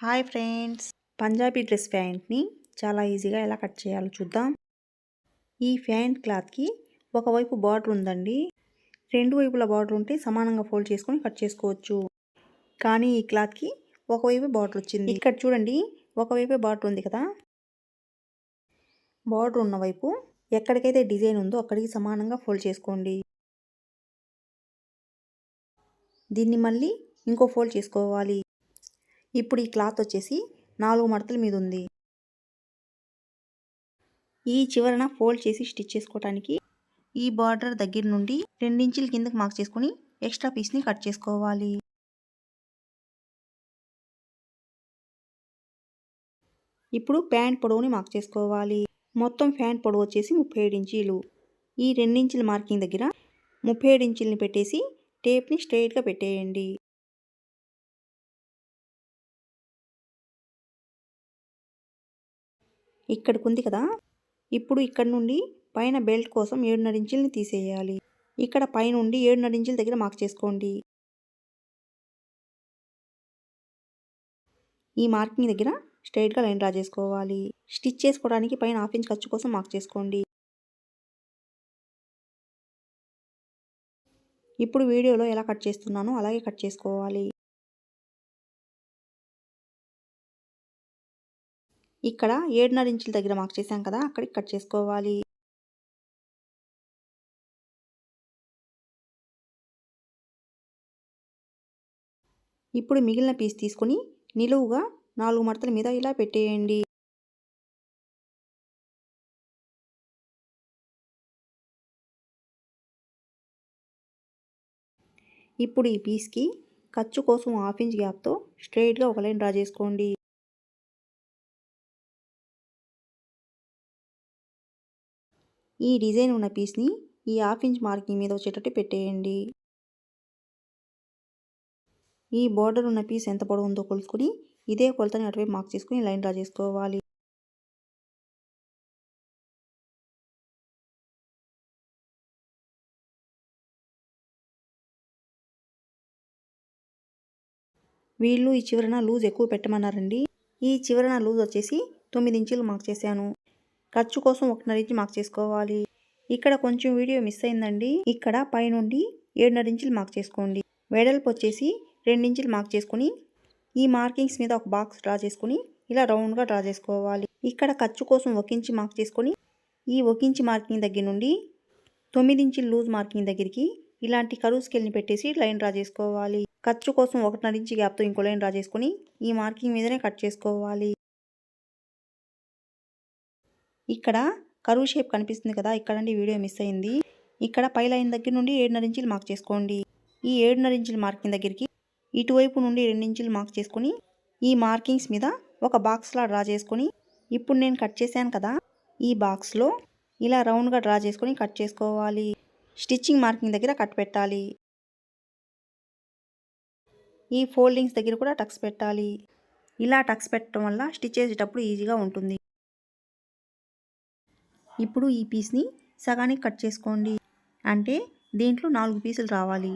Hi friends. Punjabi dress ప్యాంట్ని చాలా ఈజీగా ఎలా కట్ చేయాలో చూద్దాం. ఈ ప్యాంట్ క్లాత్కి ఒకవైపు బార్డర్ ఉందండి. రెండు వైపుల బార్డర్ ఉంటే సమానంగా ఫోల్డ్ చేసుకొని కట్ చేసుకోవచ్చు. కానీ ఈ క్లాత్కి ఒకవైపు బార్డర్ వచ్చింది. ఇక్కడ చూడండి ఒకవైపే బార్డర్ ఉంది కదా. బార్డర్ ఉన్న వైపు ఎక్కడికైతే డిజైన్ ఉందో అక్కడికి సమానంగా ఫోల్డ్ చేసుకోండి. దీన్ని మళ్ళీ ఇంకో ఫోల్డ్ చేసుకోవాలి. ఇప్పుడు ఈ క్లాత్ వచ్చేసి నాలుగు మడతల మీద ఉంది. ఈ చివరన ఫోల్డ్ చేసి స్టిచ్ చేసుకోవడానికి ఈ బార్డర్ దగ్గర నుండి రెండించుల కిందకి మార్క్ చేసుకొని ఎక్స్ట్రా పీస్ని కట్ చేసుకోవాలి. ఇప్పుడు ప్యాంట్ పొడవుని మార్క్ చేసుకోవాలి. మొత్తం ప్యాంట్ పొడవు వచ్చేసి ముప్పై ఏడు ఇంచీలు. ఈ రెండించుల మార్కింగ్ దగ్గర ముప్పై ఏడు ఇంచుల్ని పెట్టేసి టేప్ని స్ట్రైట్గా పెట్టేయండి. ఇక్కడికి ఉంది కదా. ఇప్పుడు ఇక్కడ నుండి పైన బెల్ట్ కోసం ఏడున్నర ఇంచుల్ని తీసేయాలి. ఇక్కడ పైనుండి ఏడున్నర ఇంచుల దగ్గర మార్క్ చేసుకోండి. ఈ మార్కింగ్ దగ్గర స్ట్రైట్గా లైన్ డ్రా చేసుకోవాలి. స్టిచ్ చేసుకోవడానికి పైన హాఫ్ ఇంచ్ ఖర్చు కోసం మార్క్ చేసుకోండి. ఇప్పుడు వీడియోలో ఎలా కట్ చేస్తున్నానో అలాగే కట్ చేసుకోవాలి. ఇక్కడ ఏడున్నర ఇంచుల దగ్గర మార్క్ చేసాం కదా అక్కడికి కట్ చేసుకోవాలి. ఇప్పుడు మిగిలిన పీస్ తీసుకొని నిలువుగా నాలుగు మడతల మీద ఇలా పెట్టేయండి. ఇప్పుడు ఈ పీస్కి ఖర్చు కోసం హాఫ్ ఇంచ్ గ్యాప్తో స్ట్రైట్గా ఒక లైన్ డ్రా చేసుకోండి. ఈ డిజైన్ ఉన్న పీస్ని ఈ హాఫ్ ఇంచ్ మార్కింగ్ మీద వచ్చేటట్టు పెట్టేయండి. ఈ బోర్డర్ ఉన్న పీస్ ఎంత పొడవు ఉందో కొలుసుకుని ఇదే కొలతని అటువైపు మార్క్ చేసుకుని లైన్ డ్రా చేసుకోవాలి. వీళ్ళు ఈ చివరన లూజ్ ఎక్కువ పెట్టమన్నారండి. ఈ చివరన లూజ్ వచ్చేసి తొమ్మిది ఇంచులు మార్క్ చేశాను. ఖర్చు కోసం ఒకటిన్నర ఇంచు మార్క్ చేసుకోవాలి. ఇక్కడ కొంచెం వీడియో మిస్ అయిందండి. ఇక్కడ పైనుండి ఏడున్నర ఇంచులు మార్క్ చేసుకోండి. వెడల్పు వచ్చేసి ఇంచులు మార్క్ చేసుకుని ఈ మార్కింగ్స్ మీద ఒక బాక్స్ డ్రా చేసుకుని ఇలా రౌండ్గా డ్రా చేసుకోవాలి. ఇక్కడ ఖర్చు కోసం ఒక మార్క్ చేసుకొని ఈ ఒక మార్కింగ్ దగ్గర నుండి తొమ్మిది ఇంచుల లూజ్ మార్కింగ్ దగ్గరికి ఇలాంటి కరువు స్కేల్ని పెట్టేసి లైన్ డ్రా చేసుకోవాలి. ఖర్చు కోసం ఒకటిన్నర ఇంచు గ్యాప్తో ఇంకో లైన్ డ్రా చేసుకుని ఈ మార్కింగ్ మీదనే కట్ చేసుకోవాలి. ఇక్కడ కరువు షేప్ కనిపిస్తుంది కదా ఇక్కడ వీడియో మిస్ అయింది. ఇక్కడ పై లైన్ దగ్గర నుండి ఏడున్నర ఇంచులు మార్క్ చేసుకోండి. ఈ ఏడున్నర ఇంచుల మార్కింగ్ దగ్గరికి ఇటువైపు నుండి ఇంచులు మార్క్ చేసుకొని ఈ మార్కింగ్స్ మీద ఒక బాక్స్లా డ్రా చేసుకొని ఇప్పుడు నేను కట్ చేశాను కదా ఈ బాక్స్లో ఇలా రౌండ్గా డ్రా చేసుకొని కట్ చేసుకోవాలి. స్టిచ్చింగ్ మార్కింగ్ దగ్గర కట్ పెట్టాలి. ఈ ఫోల్డింగ్స్ దగ్గర కూడా టక్స్ పెట్టాలి. ఇలా టక్స్ పెట్టడం వల్ల స్టిచ్ చేసేటప్పుడు ఈజీగా ఉంటుంది. ఇప్పుడు ఈ పీస్ని సగానికి కట్ చేసుకోండి. అంటే దీంట్లో నాలుగు పీసులు రావాలి.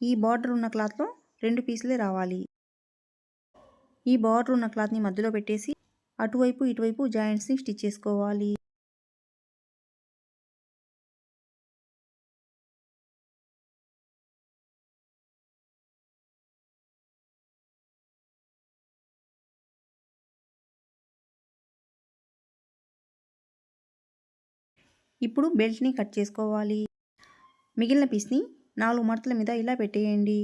ఈ బార్డర్ ఉన్న క్లాత్లో రెండు పీసులే రావాలి. ఈ బార్డర్ ఉన్న క్లాత్ని మధ్యలో పెట్టేసి అటువైపు ఇటువైపు జాయింట్స్ని స్టిచ్ చేసుకోవాలి. ఇప్పుడు బెల్ట్ని కట్ చేసుకోవాలి. మిగిలిన పీస్ని నాలుగు మడతల మీద ఇలా పెట్టేయండి.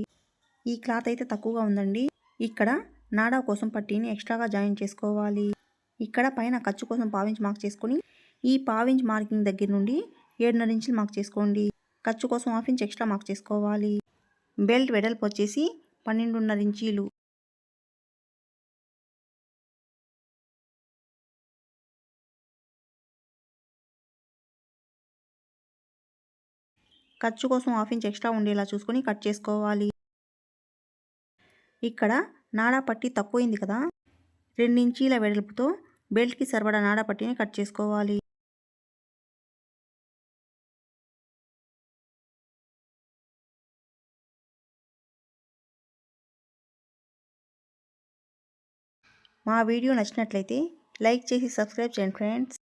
ఈ క్లాత్ అయితే తక్కువగా ఉందండి. ఇక్కడ నాడా కోసం పట్టీని ఎక్స్ట్రాగా జాయిన్ చేసుకోవాలి. ఇక్కడ పైన ఖర్చు కోసం పావించి మార్క్ చేసుకొని ఈ పావించి మార్కింగ్ దగ్గర నుండి ఏడున్నర ఇంచులు మార్క్ చేసుకోండి. ఖర్చు కోసం హాఫ్ ఇంచ్ ఎక్స్ట్రా మార్క్ చేసుకోవాలి. బెల్ట్ వెడల్పు వచ్చేసి పన్నెండున్నర ఇంచీలు. ఖర్చు కోసం హాఫ్ ఇంచ్ ఎక్స్ట్రా ఉండేలా చూసుకొని కట్ చేసుకోవాలి. ఇక్కడ నాడా పట్టి తక్కువైంది కదా? రెండించీల వెడల్పుతో బెల్ట్కి సరిపడా నాడా పట్టిని కట్ చేసుకోవాలి. మా వీడియో నచ్చినట్లయితే లైక్ చేసి సబ్స్క్రైబ్ చేయండి ఫ్రెండ్స్.